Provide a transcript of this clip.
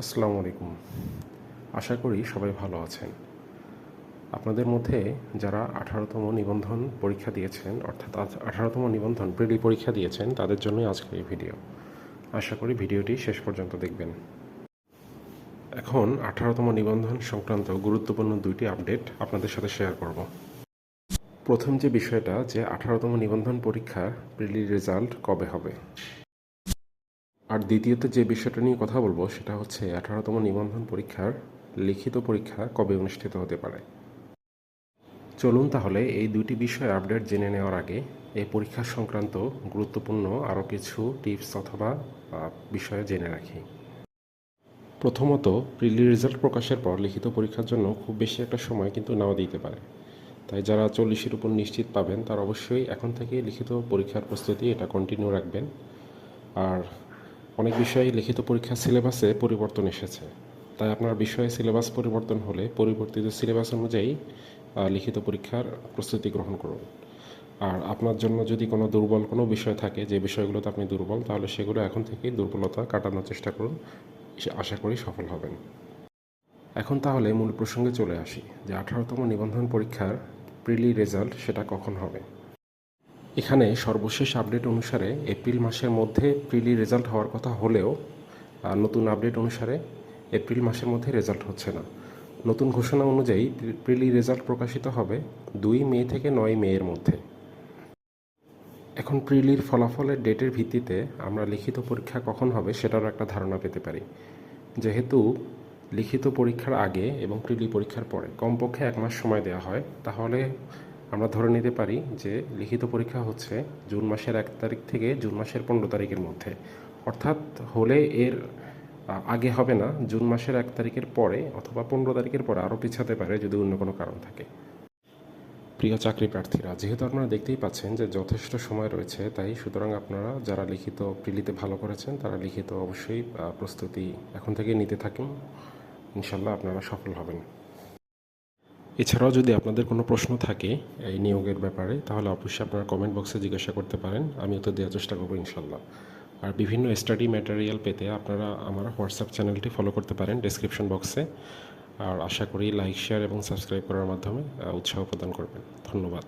আসসালামু আলাইকুম। আশা করি সবাই ভালো আছেন। আপনাদের মধ্যে যারা আঠারোতম নিবন্ধন পরীক্ষা দিয়েছেন, অর্থাৎ আঠারোতম নিবন্ধন প্রিলি পরীক্ষা দিয়েছেন, তাদের জন্যই আজকের এই ভিডিও। আশা করি ভিডিওটি শেষ পর্যন্ত দেখবেন। এখন আঠারোতম নিবন্ধন সংক্রান্ত গুরুত্বপূর্ণ দুইটি আপডেট আপনাদের সাথে শেয়ার করব। প্রথম যে বিষয়টা যে আঠারোতম নিবন্ধন পরীক্ষা প্রিলি রেজাল্ট কবে হবে আর দ্বিতীয়ত যে বিষয়টা নিয়ে কথা বলব সেটা হচ্ছে আঠারোতম নিবন্ধন পরীক্ষার লিখিত পরীক্ষা কবে অনুষ্ঠিত হতে পারে? চলুন তাহলে এই দুটি বিষয়ে আপডেট জেনে নেওয়ার আগে এই পরীক্ষা সংক্রান্ত গুরুত্বপূর্ণ আরও কিছু টিপস অথবা বিষয়ে জেনে রাখি। প্রথমত প্রিলি রেজাল্ট প্রকাশের পর লিখিত পরীক্ষার জন্য খুব বেশি একটা সময় কিন্তু নাও দিতে পারে। তাই যারা চল্লিশের উপর নিশ্চিত পাবেন, তারা অবশ্যই এখন থেকে লিখিত পরীক্ষার প্রস্তুতি এটা কন্টিনিউ রাখবেন। আর অনেক বিষয়ে লিখিত পরীক্ষার সিলেবাসে পরিবর্তন এসেছে। তাই আপনার বিষয়ে সিলেবাস পরিবর্তন হলে পরিবর্তিত সিলেবাস অনুযায়ী লিখিত পরীক্ষার প্রস্তুতি গ্রহণ করুন। আর আপনার জন্য যদি কোনো দুর্বল কোনো বিষয় থাকে, যে বিষয়গুলোতে আপনি দুর্বল, তাহলে সেগুলো এখন থেকেই দুর্বলতা কাটানোর চেষ্টা করুন। আশা করি সফল হবেন। এখন তাহলে মূল প্রসঙ্গে চলে আসি, যে আঠারোতম নিবন্ধন পরীক্ষার প্রিলি রেজাল্ট সেটা কখন হবে? এখানে সর্বশেষ আপডেট অনুসারে এপ্রিল মাসের মধ্যে প্রিলি রেজাল্ট হওয়ার কথা হলেও নতুন আপডেট অনুসারে এপ্রিল মাসের মধ্যে রেজাল্ট হচ্ছে না। নতুন ঘোষণা অনুযায়ী প্রিলি রেজাল্ট প্রকাশিত হবে দুই মে থেকে নয় মে এর মধ্যে। এখন প্রিলির ফলাফলের ডেটের ভিত্তিতে আমরা লিখিত পরীক্ষা কখন হবে সেটারও একটা ধারণা পেতে পারি। যেহেতু লিখিত পরীক্ষার আগে এবং প্রিলি পরীক্ষার পরে কমপক্ষে এক মাস সময় দেওয়া হয়, তাহলে আমরা ধরে নিতে পারি যে লিখিত পরীক্ষা হচ্ছে জুন মাসের এক তারিখ থেকে জুন মাসের পনেরো তারিখের মধ্যে। অর্থাৎ হলে এর আগে হবে না, জুন মাসের এক তারিখের পরে অথবা পনেরো তারিখের পরে আরও পিছাতে পারে যদি অন্য কোনো কারণ থাকে। প্রিয় চাকরি প্রার্থীরা, যেহেতু আপনারা দেখতেই পাচ্ছেন যে যথেষ্ট সময় রয়েছে, তাই সুতরাং আপনারা যারা লিখিত প্রিলিতে ভালো করেছেন, তারা লিখিত অবশ্যই প্রস্তুতি এখন থেকে নিতে থাকেন। ইনশাল্লাহ আপনারা সফল হবেন। এছাড়াও যদি আপনাদের কোনো প্রশ্ন থাকে এই নিয়োগের ব্যাপারে, তাহলে অবশ্যই আপনারা কমেন্ট বক্সে জিজ্ঞাসা করতে পারেন আমি উত্তর দেওয়ার চেষ্টা করব ইনশাল্লাহ। আর বিভিন্ন স্টাডি ম্যাটেরিয়াল পেতে আপনারা আমার হোয়াটসঅ্যাপ চ্যানেলটি ফলো করতে পারেন ডিসক্রিপশন বক্সে আর আশা করি লাইক শেয়ার এবং সাবস্ক্রাইব করার মাধ্যমে উৎসাহ প্রদান করবেন। ধন্যবাদ।